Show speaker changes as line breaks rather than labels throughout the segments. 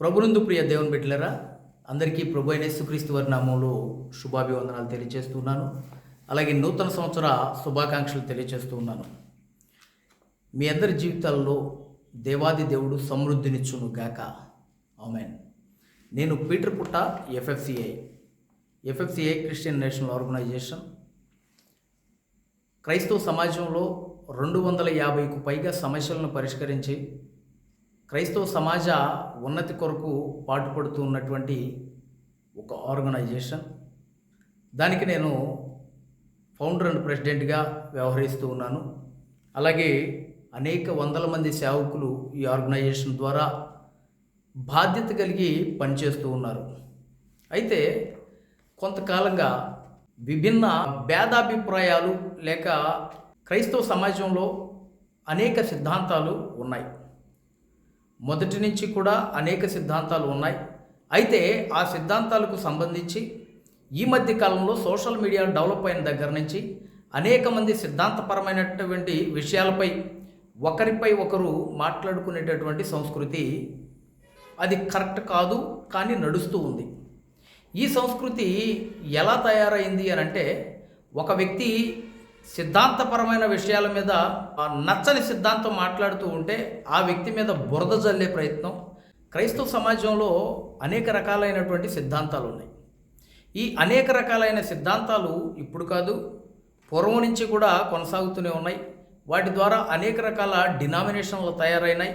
ప్రభునందు ప్రియ దేవుని బిడ్డలరా అందరికీ ప్రభు అయిన యేసుక్రీస్తు వారి నామంలో శుభాభివందనాలు తెలియజేస్తున్నాను అలాగే నూతన సంవత్సర శుభాకాంక్షలు తెలియజేస్తూ ఉన్నాను. మీ అందరి జీవితాల్లో దేవాది దేవుడు సమృద్ధినిచ్చును గాక. ఆమెన్. నేను Peter Putta FFCI FFCI Christian national organisation. క్రైస్తవ సమాజంలో రెండు వందల యాభైకు పైగా సమస్యలను పరిష్కరించి క్రైస్తవ సమాజ ఉన్నతి కొరకు పాటుపడుతూ ఉన్నటువంటి ఒక ఆర్గనైజేషన్. దానికి నేను ఫౌండర్ అండ్ ప్రెసిడెంట్గా వ్యవహరిస్తూ ఉన్నాను. అలాగే అనేక వందల మంది సేవకులు ఈ ఆర్గనైజేషన్ ద్వారా బాధ్యత కలిగి పనిచేస్తూ ఉన్నారు. అయితే కొంతకాలంగా విభిన్న భేదాభిప్రాయాలు లేక క్రైస్తవ సమాజంలో అనేక సిద్ధాంతాలు ఉన్నాయి. మొదటి నుంచి కూడా అనేక సిద్ధాంతాలు ఉన్నాయి. అయితే ఆ సిద్ధాంతాలకు సంబంధించి ఈ మధ్య కాలంలో సోషల్ మీడియా డెవలప్ అయిన దగ్గర నుంచి అనేక మంది సిద్ధాంతపరమైనటువంటి విషయాలపై ఒకరిపై ఒకరు మాట్లాడుకునేటటువంటి సంస్కృతి అది కరెక్ట్ కాదు కానీ నడుస్తూ ఉంది. ఈ సంస్కృతి ఎలా తయారైంది అని అంటే ఒక వ్యక్తి సిద్ధాంతపరమైన విషయాల మీద ఆ నచ్చని సిద్ధాంతం మాట్లాడుతూ ఉంటే ఆ వ్యక్తి మీద బురద జల్లే ప్రయత్నం క్రైస్తవ సమాజంలో అనేక రకాలైనటువంటి సిద్ధాంతాలు ఉన్నాయి. ఈ అనేక రకాలైన సిద్ధాంతాలు ఇప్పుడు కాదు పూర్వం నుంచి కూడా కొనసాగుతూనే ఉన్నాయి. వాటి ద్వారా అనేక రకాల డినామినేషన్లు తయారైనాయి.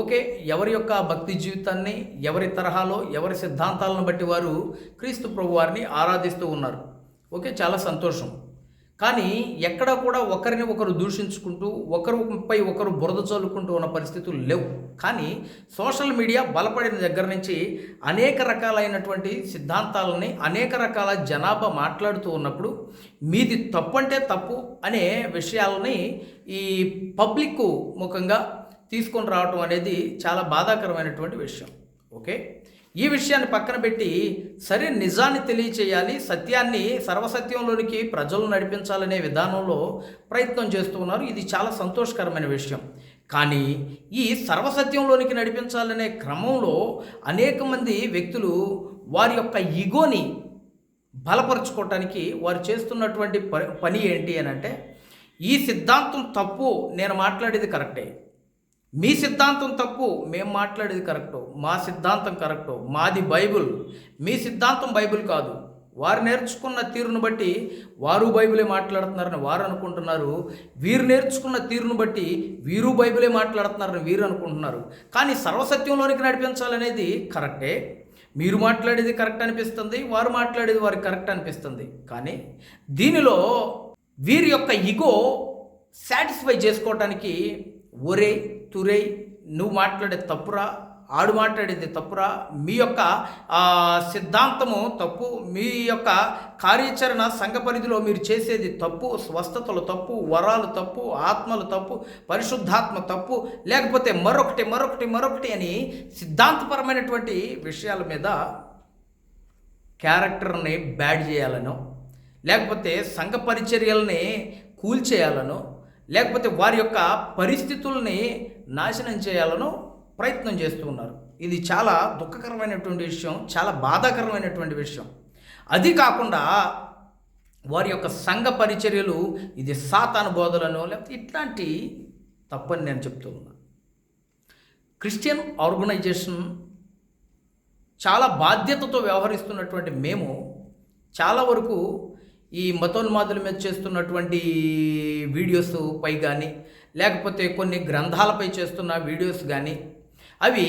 ఓకే ఎవరి యొక్క భక్తి జీవితాన్ని ఎవరి తరహాలో ఎవరి సిద్ధాంతాలను బట్టి వారు క్రీస్తు ప్రభు వారిని ఆరాధిస్తూ ఉన్నారు. ఓకే చాలా సంతోషం. కానీ ఎక్కడ కూడా ఒకరిని ఒకరు దూషించుకుంటూ ఒకరిపై ఒకరు బురద చల్లుకుంటూ ఉన్న పరిస్థితులు లేవు. కానీ సోషల్ మీడియా బలపడిన దగ్గర నుంచి అనేక రకాలైనటువంటి సిద్ధాంతాలని అనేక రకాల జనాభా మాట్లాడుతూ ఉన్నప్పుడు మీది తప్పు అంటే తప్పు అనే విషయాలని ఈ పబ్లిక్ ముఖంగా తీసుకొని రావటం అనేది చాలా బాధాకరమైనటువంటి విషయం. ఓకే? ఈ విషయాన్ని పక్కన పెట్టి సరే నిజాన్ని తెలియచేయాలి సత్యాన్ని సర్వసత్యంలోనికి ప్రజలు నడిపించాలనే విధానంలో ప్రయత్నం చేస్తూ ఉన్నారు. ఇది చాలా సంతోషకరమైన విషయం. కానీ ఈ సర్వసత్యంలోనికి నడిపించాలనే క్రమంలో అనేక మంది వ్యక్తులు వారి యొక్క ఈగోని బలపరుచుకోవటానికి వారు చేస్తున్నటువంటి ప- పని ఏంటి అని అంటే ఈ సిద్ధాంతం తప్పు నేను మాట్లాడేది కరెక్టే. మీ సిద్ధాంతం తప్పు మేము మాట్లాడేది కరెక్టు మా సిద్ధాంతం కరెక్టు మాది బైబుల్. మీ సిద్ధాంతం బైబిల్ కాదు. వారు నేర్చుకున్న తీరును బట్టి వారు బైబిలే మాట్లాడుతున్నారని వారు అనుకుంటున్నారు. వీరు నేర్చుకున్న తీరును బట్టి వీరు బైబిలే మాట్లాడుతున్నారని వీరు అనుకుంటున్నారు. కానీ సర్వసత్యంలోనికి నడిపించాలనేది కరెక్టే. మీరు మాట్లాడేది కరెక్ట్ అనిపిస్తుంది వారు మాట్లాడేది వారికి కరెక్ట్ అనిపిస్తుంది. కానీ దీనిలో వీరి యొక్క ఇగో సాటిస్ఫై చేసుకోవటానికి ఒరే తురై నువ్వు మాట్లాడేది తప్పురా ఆడు మాట్లాడేది తప్పురా మీ యొక్క సిద్ధాంతము తప్పు మీ యొక్క కార్యాచరణ సంఘ పరిధిలో మీరు చేసేది తప్పు స్వస్థతలు తప్పు వరాలు తప్పు ఆత్మలు తప్పు పరిశుద్ధాత్మ తప్పు లేకపోతే మరొకటి మరొకటి మరొకటి అని సిద్ధాంతపరమైనటువంటి విషయాల మీద క్యారెక్టర్ని బ్యాడ్ చేయాలనో లేకపోతే సంఘ పరిచర్యల్ని కూల్చేయాలనో లేకపోతే వారి యొక్క పరిస్థితుల్ని నాశనం చేయాలను ప్రయత్నం చేస్తూ ఉన్నారు. ఇది చాలా దుఃఖకరమైనటువంటి విషయం చాలా బాధాకరమైనటువంటి విషయం. అది కాకుండా వారి యొక్క సంఘ పరిచర్యలు ఇది సాతాను బోధలను లేకపోతే ఇట్లాంటి తప్పని నేను చెప్తూ ఉన్నాను క్రిస్టియన్ ఆర్గనైజేషన్ చాలా బాధ్యతతో వ్యవహరిస్తున్నటువంటి మేము చాలా వరకు ఈ మతోన్మాదుల మీద చేస్తున్నటువంటి వీడియోస్ పై కానీ లేకపోతే కొన్ని గ్రంథాలపై చేస్తున్న వీడియోస్ కానీ అవి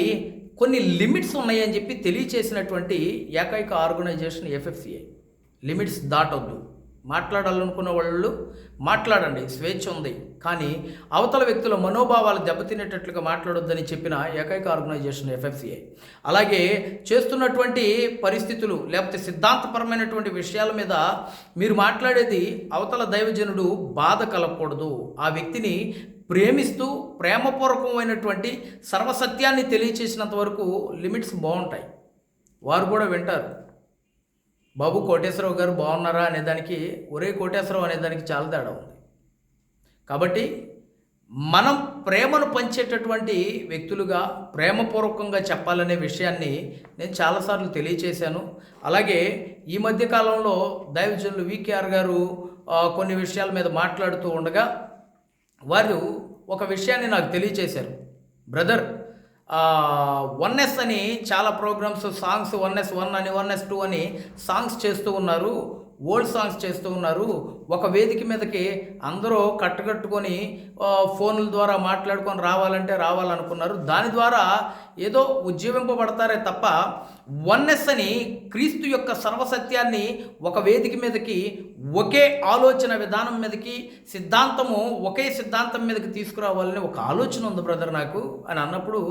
కొన్ని లిమిట్స్ ఉన్నాయని చెప్పి తెలియచేసినటువంటి ఏకైక ఆర్గనైజేషన్ ఎఫ్ఎఫ్సిఐ లిమిట్స్ దాటొద్దు మాట్లాడాలనుకున్న వాళ్ళు మాట్లాడండి స్వేచ్ఛ ఉంది. కానీ అవతల వ్యక్తుల మనోభావాలు దెబ్బతినేటట్లుగా మాట్లాడొద్దని చెప్పిన ఏకైక ఆర్గనైజేషన్ ఎఫ్ఎఫ్సిఐ అలాగే చేస్తున్నటువంటి పరిస్థితులు లేకపోతే సిద్ధాంతపరమైనటువంటి విషయాల మీద మీరు మాట్లాడేది అవతల దైవజనుడు బాధ కలగకూడదు. ఆ వ్యక్తిని ప్రేమిస్తూ ప్రేమపూర్వకమైనటువంటి సర్వసత్యాన్ని తెలియచేసినంత వరకు లిమిట్స్ బాగుంటాయి. వారు కూడా వింటారు. బాబు కోటేశ్వరరావు గారు బాగున్నారా అనేదానికి ఒరే కోటేశ్వరరావు అనేదానికి చాలా తేడా ఉంది. కాబట్టి మనం ప్రేమను పంచేటటువంటి వ్యక్తులుగా ప్రేమపూర్వకంగా చెప్పాలనే విషయాన్ని నేను చాలాసార్లు తెలియచేశాను. అలాగే ఈ మధ్య కాలంలో దైవజనులు వికేఆర్ గారు కొన్ని విషయాల మీద మాట్లాడుతూ ఉండగా వారు ఒక విషయాన్ని నాకు తెలియచేశారు. బ్రదర్ వన్ఎస్ అని చాలా ప్రోగ్రామ్స్ సాంగ్స్ వన్ఎస్ వన్ అని వన్ఎస్ టూ అని సాంగ్స్ చేస్తూ ఉన్నారు. ఓల్డ్ సాంగ్స్ చేస్తూ ఉన్నారు. ఒక వేదిక మీదకి అందరూ కట్టుకట్టుకొని ఫోన్ల ద్వారా మాట్లాడుకొని రావాలంటే రావాలనుకున్నారు. దాని ద్వారా ఏదో ఉజ్జీవింపబడతారే తప్ప వన్నెస్ అని క్రీస్తు యొక్క సర్వసత్యాన్ని ఒక వేదిక మీదకి ఒకే ఆలోచన విధానం మీదకి సిద్ధాంతము ఒకే సిద్ధాంతం మీదకి తీసుకురావాలని ఒక ఆలోచన ఉంది బ్రదర్ నాకు అని అన్నప్పుడు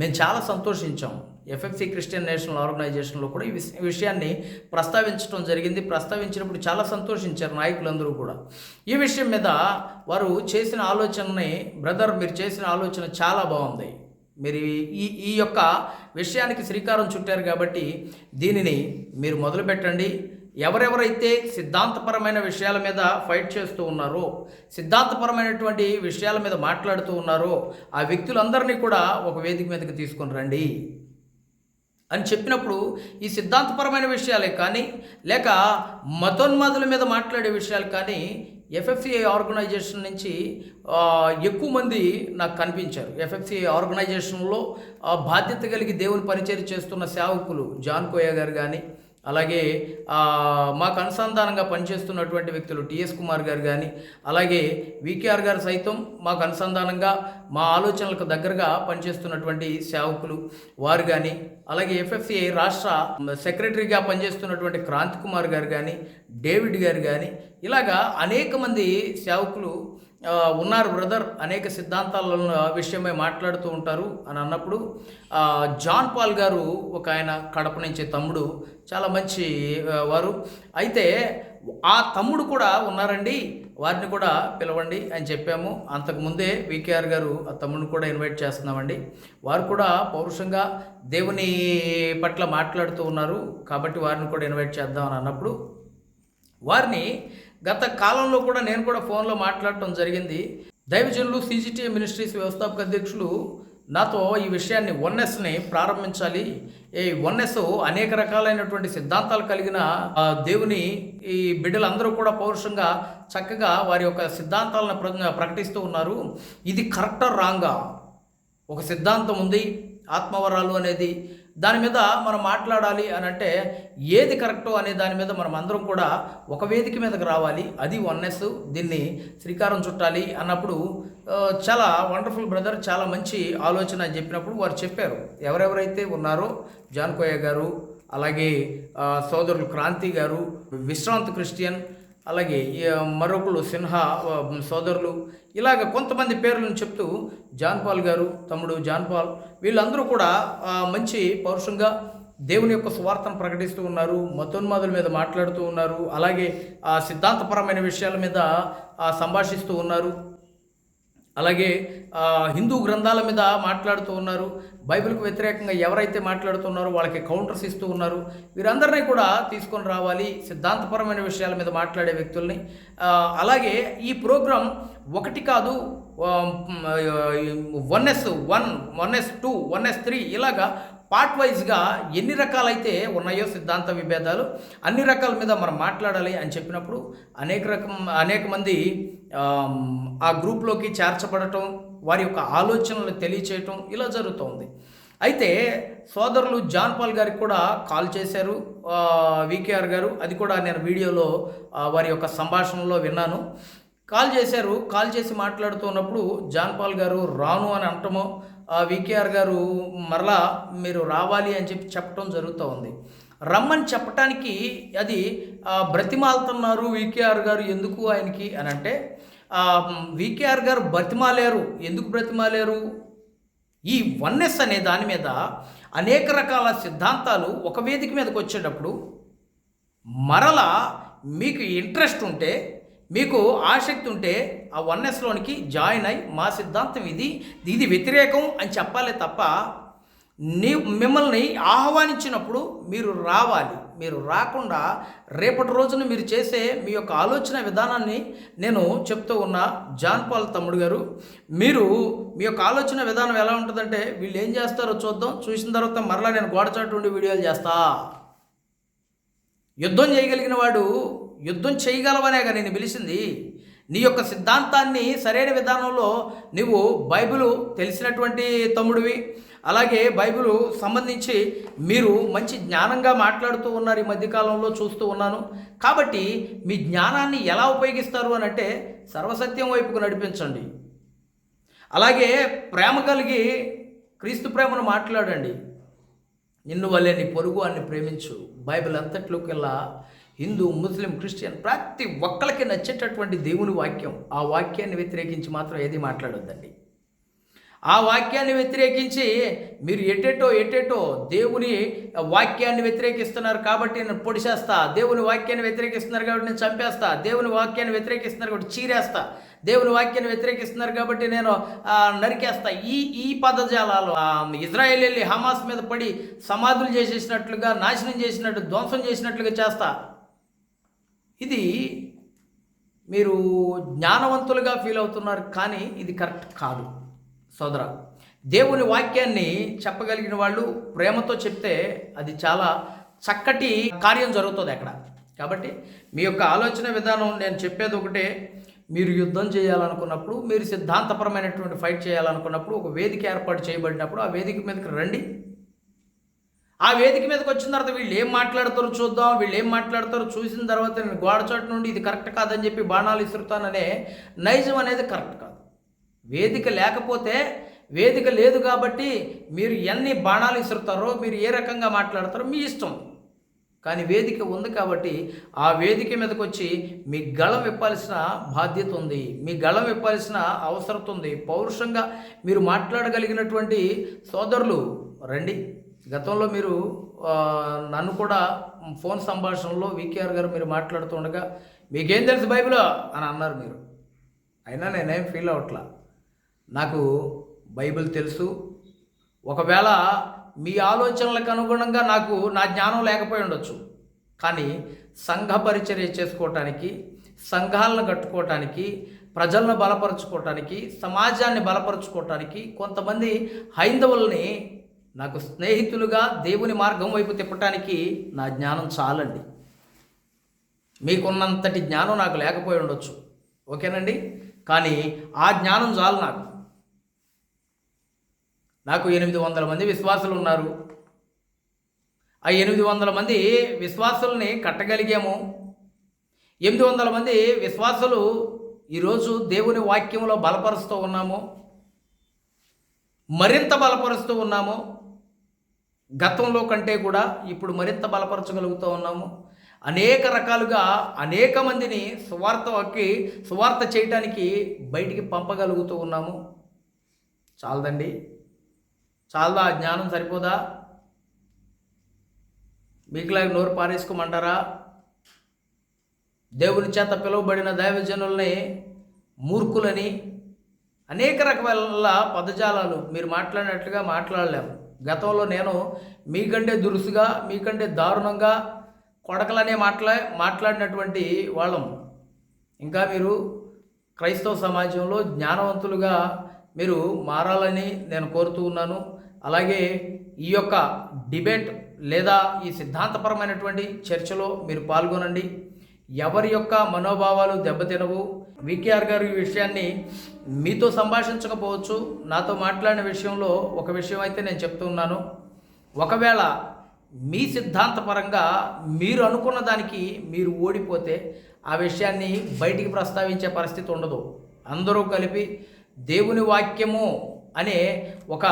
మేము చాలా సంతోషించాం. ఎఫ్ఎఫ్సి క్రిస్టియన్ నేషనల్ ఆర్గనైజేషన్లో కూడా ఈ విషయాన్ని ప్రస్తావించడం జరిగింది. ప్రస్తావించినప్పుడు చాలా సంతోషించారు నాయకులందరూ కూడా. ఈ విషయం మీద వారు చేసిన ఆలోచనని బ్రదర్ మీరు చేసిన ఆలోచన చాలా బాగుంది. మీరు ఈ ఈ యొక్క విషయానికి శ్రీకారం చుట్టారు కాబట్టి దీనిని మీరు మొదలుపెట్టండి. ఎవరెవరైతే సిద్ధాంతపరమైన విషయాల మీద ఫైట్ చేస్తూ ఉన్నారో సిద్ధాంతపరమైనటువంటి విషయాల మీద మాట్లాడుతూ ఉన్నారో ఆ వ్యక్తులందరినీ కూడా ఒక వేదిక మీదకి తీసుకొని రండి. అని చెప్పినప్పుడు ఈ సిద్ధాంతపరమైన విషయాలే కానీ లేక మతోన్మాదుల మీద మాట్లాడే విషయాలు కానీ ఎఫ్ఎఫ్సిఐ ఆర్గనైజేషన్ నుంచి ఎక్కువ మంది నాకు కనిపించారు. ఎఫ్ఎఫ్సిఐ ఆర్గనైజేషన్లో బాధ్యత కలిగి దేవుని పరిచయం చేస్తున్న సేవకులు జాన్ కోయ గారు కానీ అలాగే మాకు అనుసంధానంగా పనిచేస్తున్నటువంటి వ్యక్తులు టిఎస్ కుమార్ గారు కానీ అలాగే వికేఆర్ గారు సైతం మాకు అనుసంధానంగా మా ఆలోచనలకు దగ్గరగా పనిచేస్తున్నటువంటి సేవకులు వారు కానీ అలాగే ఎఫ్ఎఫ్సిఐ రాష్ట్ర సెక్రటరీగా పనిచేస్తున్నటువంటి క్రాంతి కుమార్ గారు కానీ డేవిడ్ గారు కానీ ఇలాగా అనేక మంది సేవకులు ఉన్నారు బ్రదర్ అనేక సిద్ధాంతాల విషయమై మాట్లాడుతూ ఉంటారు అని అన్నప్పుడు జాన్ పాల్ గారు ఒక ఆయన కడప నుంచి తమ్ముడు చాలా మంచి వారు. అయితే ఆ తమ్ముడు కూడా ఉన్నారండి వారిని కూడా పిలవండి అని చెప్పాము. అంతకుముందే వికేఆర్ గారు ఆ తమ్ముడిని కూడా ఇన్వైట్ చేస్తున్నామండి. వారు కూడా పౌరుషంగా దేవుని పట్ల మాట్లాడుతూ ఉన్నారు కాబట్టి వారిని కూడా ఇన్వైట్ చేద్దాం అని అన్నప్పుడు వారిని గత కాలంలో కూడా నేను కూడా ఫోన్లో మాట్లాడటం జరిగింది. దైవజనులు సీజీటీఏ మినిస్ట్రీస్ వ్యవస్థాపక అధ్యక్షులు నాతో ఈ విషయాన్ని వన్నెస్ని ప్రారంభించాలి. ఈ వన్నెస్ అనేక రకాలైనటువంటి సిద్ధాంతాలు కలిగిన దేవుని ఈ బిడ్డలందరూ కూడా పౌరుషంగా చక్కగా వారి యొక్క సిద్ధాంతాలను ప్ర- ప్రకటిస్తూ ఉన్నారు. ఇది కరెక్టా రాంగా? ఒక సిద్ధాంతం ఉంది. ఆత్మవరాలు అనేది దాని మీద మనం మాట్లాడాలి అని అంటే ఏది కరెక్టో అనే దాని మీద మనం అందరం కూడా ఒక వేదిక మీదకి రావాలి. అది వన్నెస్ దీన్ని శ్రీకారం చుట్టాలి అన్నప్పుడు చాలా వండర్ఫుల్ బ్రదర్ చాలా మంచి ఆలోచన అని చెప్పినప్పుడు వారు చెప్పారు. ఎవరెవరైతే ఉన్నారో జాన్ గారు అలాగే సోదరులు క్రాంతి గారు విశ్రాంత్ క్రిస్టియన్ అలాగే మరొకరు సిన్హా సోదరులు ఇలాగ కొంతమంది పేర్లను చెప్తూ జాన్ పాల్ గారు తమ్ముడు జాన్ పాల్ వీళ్ళందరూ కూడా మంచి పౌరుషంగా దేవుని యొక్క స్వార్థను ప్రకటిస్తూ ఉన్నారు మతోన్మాదుల మీద మాట్లాడుతూ ఉన్నారు అలాగే సిద్ధాంతపరమైన విషయాల మీద సంభాషిస్తూ ఉన్నారు. అలాగే హిందూ గ్రంథాల మీద మాట్లాడుతూ ఉన్నారు. బైబిల్కు వ్యతిరేకంగా ఎవరైతే మాట్లాడుతున్నారో వాళ్ళకి కౌంటర్స్ ఇస్తూ ఉన్నారు. వీరందరినీ కూడా తీసుకొని రావాలి సిద్ధాంతపరమైన విషయాల మీద మాట్లాడే వ్యక్తుల్ని. అలాగే ఈ ప్రోగ్రాం ఒకటి కాదు one S one one S two one S three ఇలాగా పార్ట్ వైజ్గా ఎన్ని రకాలైతే ఉన్నాయో సిద్ధాంత విభేదాలు అన్ని రకాల మీద మనం మాట్లాడాలి అని చెప్పినప్పుడు అనేక రకం అనేక మంది ఆ గ్రూప్లోకి చేర్చబడటం వారి యొక్క ఆలోచనలు తెలియచేయటం ఇలా జరుగుతోంది. అయితే సోదరులు జాన్ పాల్ గారికి కూడా కాల్ చేశారు. వికేఆర్ గారు అది కూడా నేను వీడియోలో వారి యొక్క సంభాషణలో విన్నాను. కాల్ చేశారు కాల్ చేసి మాట్లాడుతున్నప్పుడు జాన్ పాల్ గారు రాను అని అంటమో వికేఆర్ గారు మరలా మీరు రావాలి అని చెప్పి చెప్పడం జరుగుతూ ఉంది. రమ్మని చెప్పటానికి అది బ్రతిమాలుతున్నారు వికేఆర్ గారు ఎందుకు ఆయనకి అని అంటే వికేఆర్ గారు బ్రతిమాలేరు. ఎందుకు బ్రతిమాలేరు? ఈ వన్నెస్ అనే దాని మీద అనేక రకాల సిద్ధాంతాలు ఒక వేదిక మీదకి వచ్చేటప్పుడు మరలా మీకు ఇంట్రెస్ట్ ఉంటే మీకు ఆసక్తి ఉంటే ఆ వన్ఎస్లోనికి జాయిన్ అయి మా సిద్ధాంతం ఇది ఇది వ్యతిరేకం అని చెప్పాలి తప్ప నీ మిమ్మల్ని ఆహ్వానించినప్పుడు మీరు రావాలి. మీరు రాకుండా రేపటి రోజున మీరు చేసే మీ యొక్క ఆలోచన విధానాన్ని నేను చెప్తూ ఉన్న. జాన్ పాల్ తమ్ముడు గారు మీరు మీ యొక్క ఆలోచన విధానం ఎలా ఉంటుందంటే వీళ్ళు ఏం చేస్తారో చూద్దాం. చూసిన తర్వాత మరలా నేను గోడచాటు ఉండి వీడియోలు చేస్తా. యుద్ధం చేయగలిగిన వాడు యుద్ధం చేయగలవనేగా నేను పిలిచింది. నీ యొక్క సిద్ధాంతాన్ని సరైన విధానంలో నువ్వు బైబిల్ తెలిసినటువంటి తమ్ముడివి. అలాగే బైబిల్ సంబంధించి మీరు మంచి జ్ఞానంగా మాట్లాడుతూ ఉన్నారు ఈ మధ్యకాలంలో చూస్తూ ఉన్నాను. కాబట్టి మీ జ్ఞానాన్ని ఎలా ఉపయోగిస్తారు అని అంటే సర్వసత్యం వైపుకు నడిపించండి. అలాగే ప్రేమ కలిగి క్రీస్తు ప్రేమను మాట్లాడండి. నిన్ను వల్లే నీ పొరుగు అని ప్రేమించు. బైబిల్ అంతట్లోకెల్లా హిందూ ముస్లిం క్రిస్టియన్ ప్రతి ఒక్కరికి నచ్చేటటువంటి దేవుని వాక్యం. ఆ వాక్యాన్ని వ్యతిరేకించి మాత్రం ఏది మాట్లాడొద్దండి. ఆ వాక్యాన్ని వ్యతిరేకించి మీరు ఎటెటో ఎటెటో దేవుని వాక్యాన్ని వ్యతిరేకిస్తున్నారు కాబట్టి నేను పొడిచేస్తా దేవుని వాక్యాన్ని వ్యతిరేకిస్తున్నారు కాబట్టి నేను చంపేస్తా. దేవుని వాక్యాన్ని వ్యతిరేకిస్తున్నారు కాబట్టి చీరేస్తా. దేవుని వాక్యాన్ని వ్యతిరేకిస్తున్నారు కాబట్టి నేను నరికేస్తా. ఈ ఈ పదజాలాలు ఇజ్రాయెల్ వెళ్ళి హమాస్ మీద పడి సమాధులు చేసేసినట్లుగా నాశనం చేసినట్టు ధ్వంసం చేసినట్లుగా చేస్తా. ఇది మీరు జ్ఞానవంతులుగా ఫీల్ అవుతున్నారు కానీ ఇది కరెక్ట్ కాదు. సోదర దేవుని వాక్యాన్ని చెప్పగలిగిన వాళ్ళు ప్రేమతో చెప్తే అది చాలా చక్కటి కార్యం జరుగుతుంది అక్కడ. కాబట్టి మీ యొక్క ఆలోచన విధానం నేను చెప్పేది ఒకటే మీరు యుద్ధం చేయాలనుకున్నప్పుడు మీరు సిద్ధాంతపరమైనటువంటి ఫైట్ చేయాలనుకున్నప్పుడు ఒక వేదిక ఏర్పాటు చేయబడినప్పుడు ఆ వేదిక మీదకి రండి. ఆ వేదిక మీదకి వచ్చిన తర్వాత వీళ్ళు ఏం మాట్లాడతారో చూద్దాం వీళ్ళు ఏం మాట్లాడతారో చూసిన తర్వాత నేను గోడచాటు నుండి ఇది కరెక్ట్ కాదని చెప్పి బాణాలు ఇసురుతాననే నైజం అనేది కరెక్ట్ కాదు. వేదిక లేకపోతే వేదిక లేదు కాబట్టి మీరు ఎన్ని బాణాలు ఇసురుతారో మీరు ఏ రకంగా మాట్లాడతారో మీ ఇష్టం. కానీ వేదిక ఉంది కాబట్టి ఆ వేదిక మీదకి వచ్చి మీ గళం విప్పాల్సిన బాధ్యత ఉంది మీ గళం విప్పాల్సిన అవసరం ఉంది. పౌరుషంగా మీరు మాట్లాడగలిగినటువంటి సోదరులు రండి. గతంలో మీరు నన్ను కూడా ఫోన్ సంభాషణలో వికేఆర్ గారు మీరు మాట్లాడుతుండగా మీకేం తెలుసు బైబిలో? అని అన్నారు మీరు. అయినా నేనేం ఫీల్ అవట్లా నాకు బైబిల్ తెలుసు. ఒకవేళ మీ ఆలోచనలకు అనుగుణంగా నాకు నా జ్ఞానం లేకపోయి ఉండొచ్చు. కానీ సంఘ పరిచర్య చేసుకోవటానికి సంఘాలను కట్టుకోవటానికి ప్రజలను బలపరుచుకోవటానికి సమాజాన్ని బలపరుచుకోవటానికి కొంతమంది హైందవుల్ని నాకు స్నేహితులుగా దేవుని మార్గం వైపు తిప్పటానికి నా జ్ఞానం చాలండి. మీకున్నంతటి జ్ఞానం నాకు లేకపోయి ఉండొచ్చు. ఓకేనండి? కానీ ఆ జ్ఞానం చాలు నాకు. నాకు ఎనిమిది వందల మంది విశ్వాసులు ఉన్నారు ఆ ఎనిమిది వందల మంది విశ్వాసుల్ని కట్టగలిగాము. ఎనిమిది వందల మంది విశ్వాసులు ఈరోజు దేవుని వాక్యంలో బలపరుస్తూ ఉన్నాము. మరింత బలపరుస్తూ ఉన్నాము. గతంలో కంటే కూడా ఇప్పుడు మరింత బలపరచగలుగుతూ ఉన్నాము. అనేక రకాలుగా అనేక మందిని సువార్తకి సువార్త చేయటానికి బయటికి పంపగలుగుతూ ఉన్నాము. చాలదండి. చాలదా? ఆ జ్ఞానం సరిపోదా? మీకులాగా నోరు పారేసుకోమంటారా? దేవుని చేత పిలువబడిన దైవజనుల్ని మూర్ఖులని అనేక రకాల పదజాలాలు మీరు మాట్లాడినట్లుగా మాట్లాడలేము గతంలో నేను మీకంటే దురుసుగా మీకంటే దారుణంగా కొడకలనే మాట్లా మాట్లాడినటువంటి వాళ్ళం. ఇంకా మీరు క్రైస్తవ సమాజంలో జ్ఞానవంతులుగా మీరు మారాలని నేను కోరుతూ ఉన్నాను. అలాగే ఈ యొక్క డిబేట్ లేదా ఈ సిద్ధాంతపరమైనటువంటి చర్చలో మీరు పాల్గొనండి. ఎవరి యొక్క మనోభావాలు దెబ్బతినవు? వికేఆర్ గారు ఈ విషయాన్ని మీతో సంభాషించకపోవచ్చు. నాతో మాట్లాడిన విషయంలో ఒక విషయం అయితే నేను చెప్తున్నాను ఒకవేళ మీ సిద్ధాంతపరంగా మీరు అనుకున్న దానికి మీరు ఓడిపోతే ఆ విషయాన్ని బయటికి ప్రస్తావించే పరిస్థితి ఉండదు. అందరూ కలిపి దేవుని వాక్యము అనే ఒక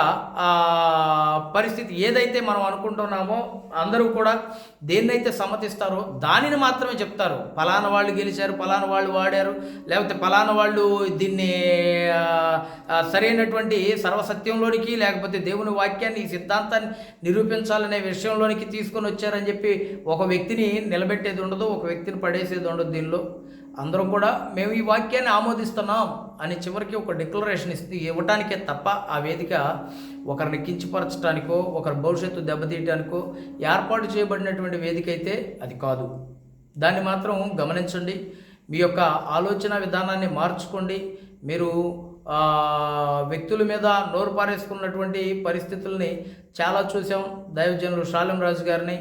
పరిస్థితి ఏదైతే మనం అనుకుంటున్నామో అందరూ కూడా దేన్నైతే సమ్మతిస్తారో దానిని మాత్రమే చెప్తారు. ఫలానా వాళ్ళు గెలిచారు ఫలానా వాళ్ళు వాడారు లేకపోతే ఫలానా వాళ్ళు దీన్ని సరైనటువంటి సర్వసత్యంలోనికి లేకపోతే దేవుని వాక్యాన్ని ఈ సిద్ధాంతాన్ని నిరూపించాలనే విషయంలోనికి తీసుకొని వచ్చారని చెప్పి ఒక వ్యక్తిని నిలబెట్టేది ఉండదు ఒక వ్యక్తిని పడేసేది ఉండదు దీనిలో. అందరూ కూడా మేము ఈ వాక్యాన్ని ఆమోదిస్తున్నాం అని చివరికి ఒక డిక్లరేషన్ ఇస్తే ఇవ్వటానికే తప్ప ఆ వేదిక ఒకరిని కించపరచడానికో ఒకరి భవిష్యత్తు దెబ్బతీయటానికో ఏర్పాటు చేయబడినటువంటి వేదిక అయితే అది కాదు. దాన్ని మాత్రం గమనించండి. మీ యొక్క ఆలోచన విధానాన్ని మార్చుకోండి. మీరు వ్యక్తుల మీద నోరు పారేసుకున్నటువంటి పరిస్థితుల్ని చాలా చూసాం దైవజనులు షాలిం రాజు గారిని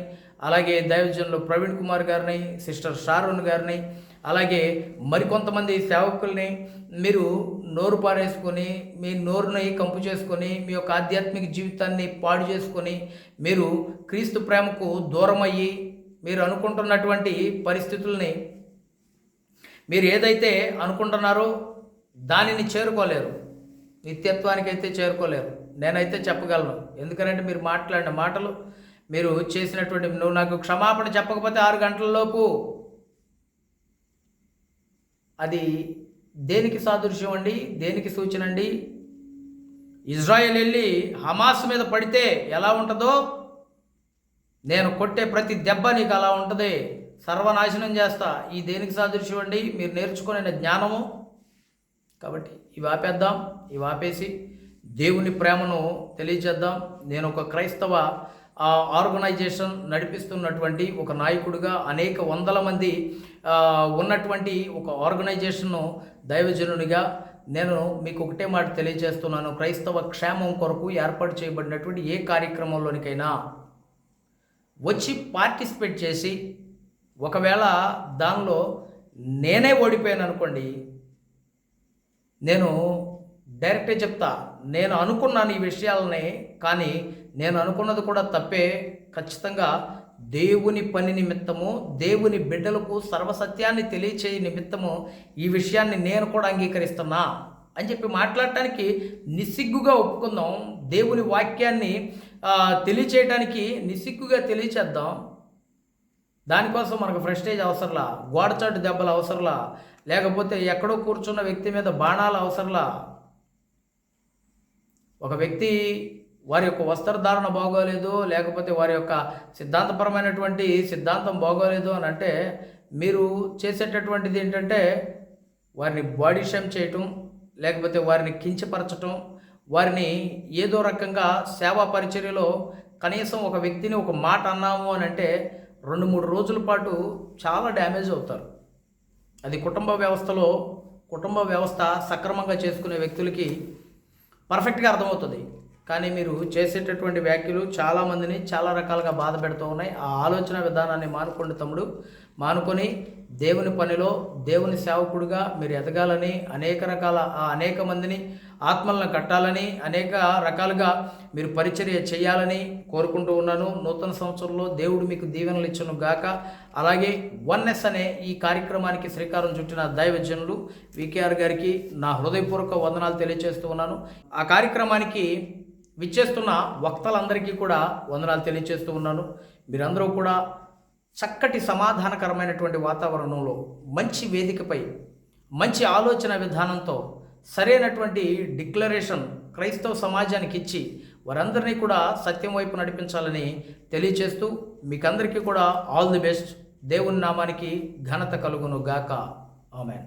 అలాగే దైవజనులు ప్రవీణ్ కుమార్ గారిని సిస్టర్ షారోన్ గారిని అలాగే మరికొంతమంది సేవకుల్ని మీరు నోరు పారేసుకొని మీ నోరుని కంపు చేసుకొని మీ యొక్క ఆధ్యాత్మిక జీవితాన్ని పాడు చేసుకొని మీరు క్రీస్తు ప్రేమకు దూరమయ్యి మీరు అనుకుంటున్నటువంటి పరిస్థితుల్ని మీరు ఏదైతే అనుకుంటున్నారో దానిని చేరుకోలేరు. నిత్యత్వానికి అయితే చేరుకోలేరు. నేనైతే చెప్పగలను. ఎందుకంటే మీరు మాట్లాడిన మాటలు మీరు చేసినటువంటి నువ్వు నాకు క్షమాపణ చెప్పకపోతే ఆరు గంటలలోపు అది దేనికి సాదృశ్యం అండి? దేనికి సూచన అండి? ఇజ్రాయెల్ వెళ్ళి హమాస్ మీద పడితే ఎలా ఉంటుందో? నేను కొట్టే ప్రతి దెబ్బ నీకు అలా ఉంటుంది. సర్వనాశనం చేస్తా. ఈ దేనికి సాదృశ్యం అండి? మీరు నేర్చుకునే జ్ఞానము. కాబట్టి ఇవి ఆపేద్దాం. ఇవి ఆపేసి దేవుని ప్రేమను తెలియజేద్దాం నేను ఒక క్రైస్తవ ఆర్గనైజేషన్ నడిపిస్తున్నటువంటి ఒక నాయకుడిగా అనేక వందల మంది ఉన్నటువంటి ఒక ఆర్గనైజేషన్ను దైవజనునిగా నేను మీకు ఒకటే మాట తెలియజేస్తున్నాను. క్రైస్తవ క్షేమం కొరకు ఏర్పాటు చేయబడినటువంటి ఏ కార్యక్రమంలోనికైనా వచ్చి పార్టిసిపేట్ చేసి ఒకవేళ దానిలో నేనే ఓడిపోయాను అనుకోండి నేను డైరెక్టే చెప్తా నేను అనుకున్నాను ఈ విషయాలని కానీ నేను అనుకున్నది కూడా తప్పే. ఖచ్చితంగా దేవుని పని నిమిత్తము దేవుని బిడ్డలకు సర్వసత్యాన్ని తెలియచేయ నిమిత్తము ఈ విషయాన్ని నేను కూడా అంగీకరిస్తున్నా అని చెప్పి మాట్లాడటానికి నిస్సిగ్గుగా ఒప్పుకుందాం. దేవుని వాక్యాన్ని ఆ, తెలియచేయడానికి నిస్సిగ్గుగా తెలియచేద్దాం. దానికోసం మనకు ఫ్రెస్టేజ్ అవసరంలా గోడచాటు దెబ్బలు అవసరంలా లేకపోతే ఎక్కడో కూర్చున్న వ్యక్తి మీద బాణాలు అవసరంలా ఒక వ్యక్తి వారి యొక్క వస్త్రధారణ బాగోలేదు లేకపోతే వారి యొక్క సిద్ధాంతపరమైనటువంటి సిద్ధాంతం బాగోలేదు అని అంటే మీరు చేసేటటువంటిది ఏంటంటే వారిని బాడీ షేమ్ చేయటం లేకపోతే వారిని కించపరచటం వారిని ఏదో రకంగా సేవా పరిచర్యలో కనీసం ఒక వ్యక్తిని ఒక మాట అన్నాము అని అంటే రెండు మూడు రోజుల పాటు చాలా డ్యామేజ్ అవుతారు. అది కుటుంబ వ్యవస్థలో కుటుంబ వ్యవస్థ సక్రమంగా చేసుకునే వ్యక్తులకి పర్ఫెక్ట్గా అర్థమవుతుంది. కానీ మీరు చేసేటటువంటి వ్యాఖ్యలు చాలామందిని చాలా రకాలుగా బాధ పెడుతూ ఉన్నాయి. ఆ ఆలోచన విధానాన్ని మానుకోండి తమ్ముడు. మానుకొని దేవుని పనిలో దేవుని సేవకుడుగా మీరు ఎదగాలని అనేక రకాల ఆ అనేక మందిని ఆత్మలను కట్టాలని అనేక రకాలుగా మీరు పరిచర్య చేయాలని కోరుకుంటూ ఉన్నాను. నూతన సంవత్సరంలో దేవుడు మీకు దీవెనలు ఇచ్చను గాక. అలాగే వన్నెస్ అనే ఈ కార్యక్రమానికి శ్రీకారం చుట్టిన దైవజనులు వికేఆర్ గారికి నా హృదయపూర్వక వందనాలు తెలియజేస్తూ ఉన్నాను. ఆ కార్యక్రమానికి విచ్చేస్తున్న వక్తలందరికీ కూడా వందనాలు తెలియజేస్తూ ఉన్నాను. మీరందరూ కూడా చక్కటి సమాధానకరమైనటువంటి వాతావరణంలో మంచి వేదికపై మంచి ఆలోచన విధానంతో సరైనటువంటి డిక్లరేషన్ క్రైస్తవ సమాజానికి ఇచ్చి వారందరినీ కూడా సత్యం వైపు నడిపించాలని తెలియచేస్తూ మీకందరికీ కూడా ఆల్ ది బెస్ట్. దేవుని నామానికి ఘనత కలుగును గాక ఆమెన్.